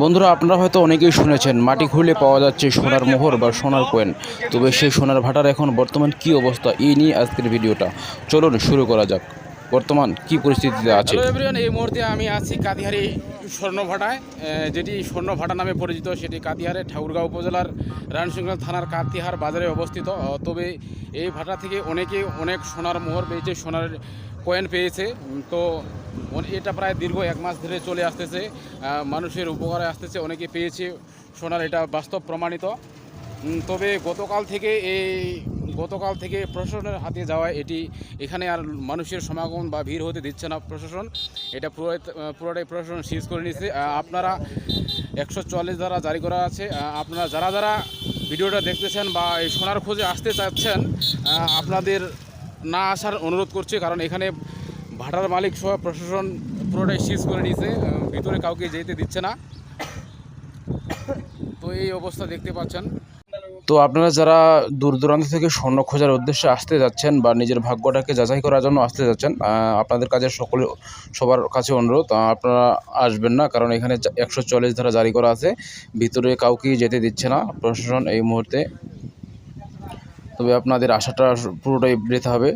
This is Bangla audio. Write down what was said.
বন্ধুরা, আপনারা হয়তো অনেকেই শুনেছেন, মাটি খুঁড়লে পাওয়া যাচ্ছে সোনার মোহর বা সোনার কয়েন। তবে সেই সোনার ভাটার এখন বর্তমান কি অবস্থা এই নিয়ে আজকের ভিডিওটা। চলুন, শুরু করা যাক। বর্তমান কি পরিস্থিতিতে আছে? এই মুহূর্তে আমি আছি কাতিহারি স্বর্ণভাটায় যেটি স্বর্ণভাটা নামে পরিচিত। সেটি কাতিহারের ঠাকুরগাঁও উপজেলার রানসিংহ থানার কাতিহার বাজারে অবস্থিত। তবে এই ভাটা থেকে অনেকে অনেক সোনার মোহর পেয়েছে সোনার কয়েন পেয়েছে। তো এটা প্রায় দীর্ঘ এক মাস ধরে চলে আসতেছে। মানুষের উপকারে আসতেছে, অনেকে পেয়েছে। সোনার এটা বাস্তব প্রমাণিত। তবে গতকাল থেকে এই গতকাল থেকে প্রশাসনের হাতে যাওয়ায় এটি, এখানে আর মানুষের সমাগম বা ভিড় হতে দিচ্ছে না প্রশাসন। এটা পুরোটাই পুরোটাই প্রশাসন সিজ করে নিচ্ছে আপনারা একশো চল্লিশ দ্বারা জারি করা আছে। আপনারা যারা যারা ভিডিওটা দেখতেছেন বা এই সোনার খোঁজে আসতে চাচ্ছেন আপনাদের না আসার অনুরোধ করছি, কারণ এখানে ভাটার মালিক সহ প্রশাসন পুরোটাই সিজ করে নিয়েছে ভিতরে কাউকে যেতে দিচ্ছে না। তো এই অবস্থা দেখতে পাচ্ছেন। তো আপনারা যারা দূর দূরান্ত থেকে স্বর্ণ খোঁজার উদ্দেশ্যে আসতে যাচ্ছেন বা নিজের ভাগ্যটাকে যাচাই করার জন্য আসতে যাচ্ছেন আপনাদের কাছে সকলে সবার কাছে অনুরোধ আপনারা আসবেন না, কারণ এখানে একশো চল্লিশ ধারা জারি করা আছে, ভিতরে কাউকেই যেতে দিচ্ছে না প্রশাসন এই মুহূর্তে। তবে আপনাদের আশাটা পুরোটাই বৃথা হবে।